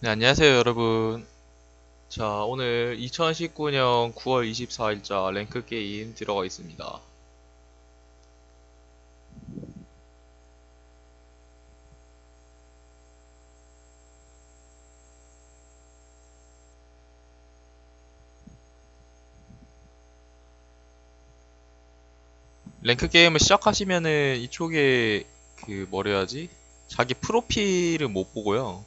네, 안녕하세요, 여러분. 자, 오늘 2019년 9월 24일자 랭크 게임 들어가 있습니다. 랭크 게임을 시작하시면은 이쪽에 그 뭐라 해야지? 자기 프로필을 못 보고요.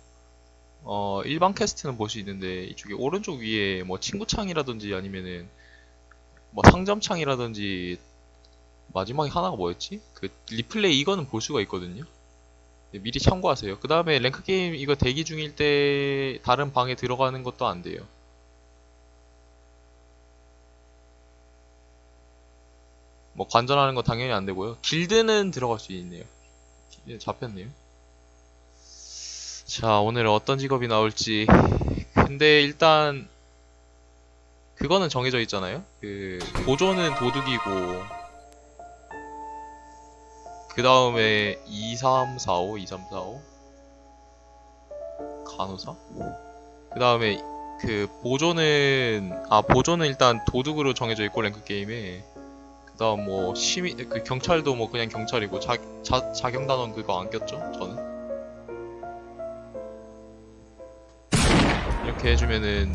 어, 일반 퀘스트는 볼 수 있는데 이쪽에 오른쪽 위에 뭐 친구 창이라든지 아니면은 뭐 상점 창이라든지 마지막에 하나가 뭐였지? 그 리플레이 이거는 볼 수가 있거든요. 네, 미리 참고하세요. 그 다음에 랭크 게임 이거 대기 중일 때 다른 방에 들어가는 것도 안 돼요. 뭐 관전하는 거 당연히 안 되고요. 길드는 들어갈 수 있네요. 잡혔네요. 자, 오늘 어떤 직업이 나올지. 근데 일단 그거는 정해져 있잖아요. 그 보조는 도둑이고 그 다음에 2, 3, 4, 5, 2, 3, 4, 5 간호사? 그 다음에 그 보조는 아 보조는 일단 도둑으로 정해져 있고 랭크 게임에 그 다음 뭐 시민 그 경찰도 뭐 그냥 경찰이고 자, 자 자경 단원 그거 안 꼈죠? 저는 이렇게 해주면은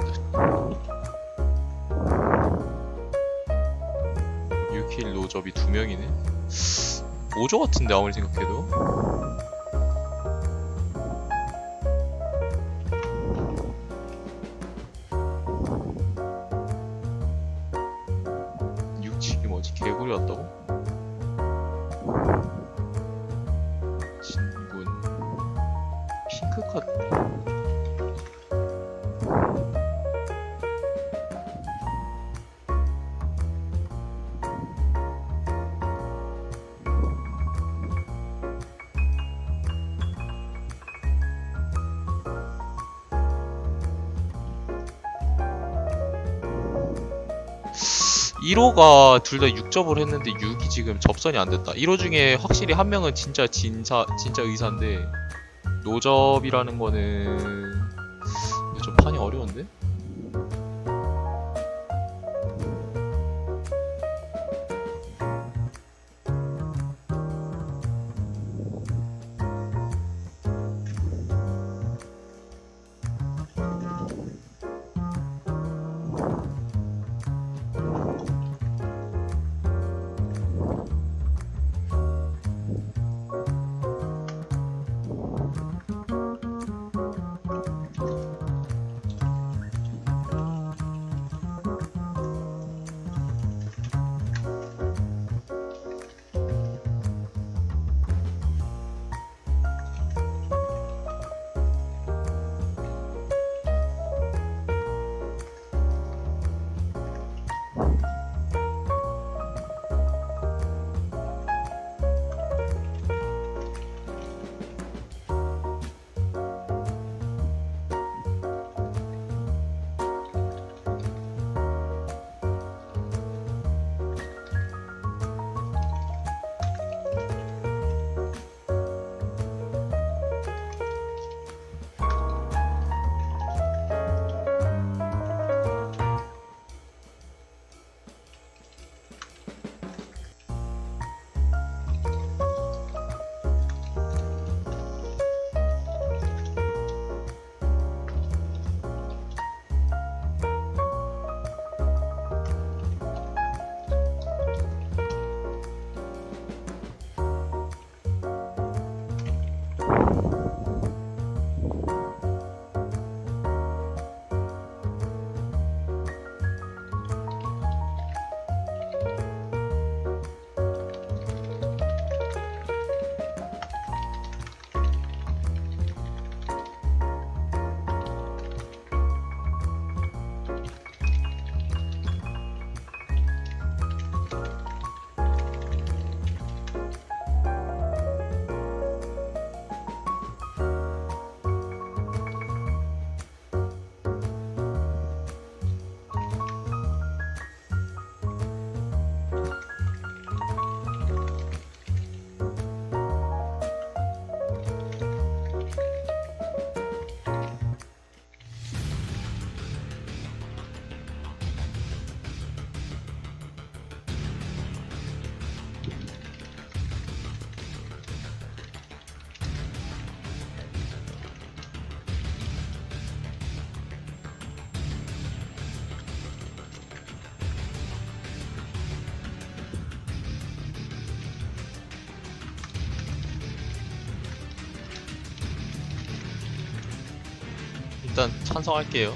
6킬 노접이 두 명이네. 모조 같은데 아무리 생각해도. 육칠이 뭐지? 개구리 같다고? 진군 핑크컷 일호가 둘 다 6접을 했는데 6이 지금 접선이 안 됐다. 1호 중에 확실히 한 명은 진짜 진사 진짜 의사인데 노접이라는 거는 좀 판이 어려운데? 일단 찬성할게요.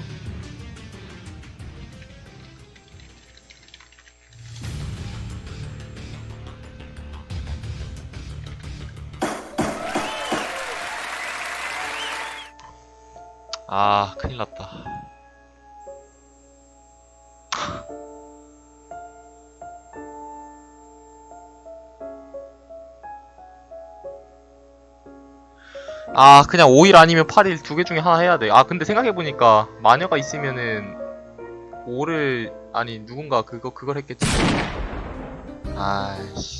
아, 큰일 났다. 아, 그냥 5일 아니면 8일 두 개 중에 하나 해야 돼. 아, 근데 생각해보니까 마녀가 있으면은 5를 아니 누군가 그거 그걸 했겠지. 아이씨.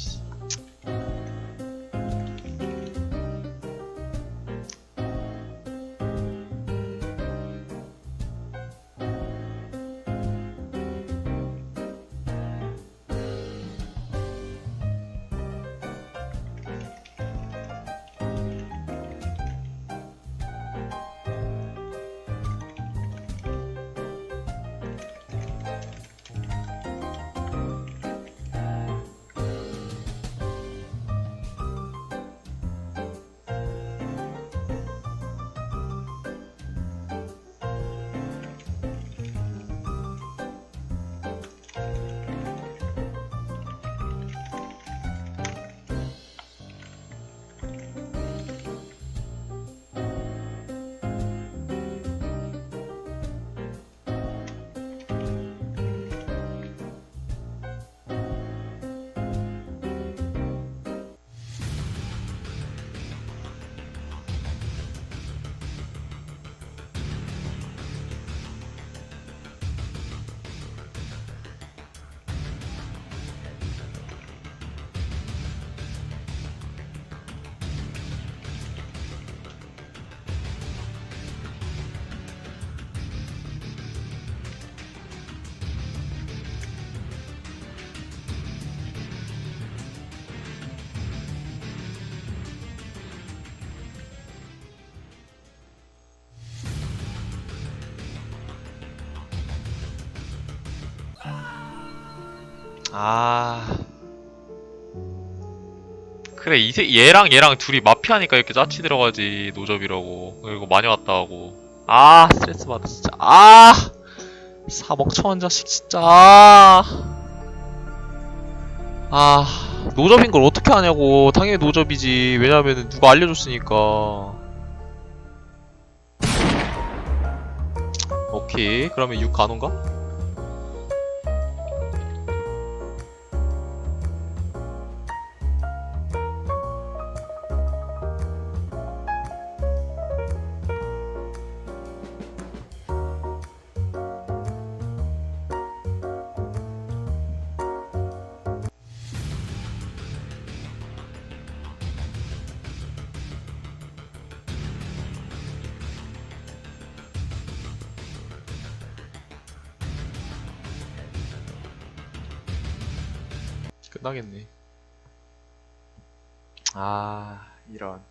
아. 그래, 이세, 얘랑 얘랑 둘이 마피아니까 이렇게 짜치 들어가지, 노접이라고. 그리고 마녀 왔다 하고. 아, 스트레스 받아, 진짜. 아! 사먹처한 자식, 진짜. 아! 아, 노접인 걸 어떻게 하냐고. 당연히 노접이지. 왜냐면은 누가 알려줬으니까. 오케이. 그러면 6 가는가? 끝나겠네. 아, 이런.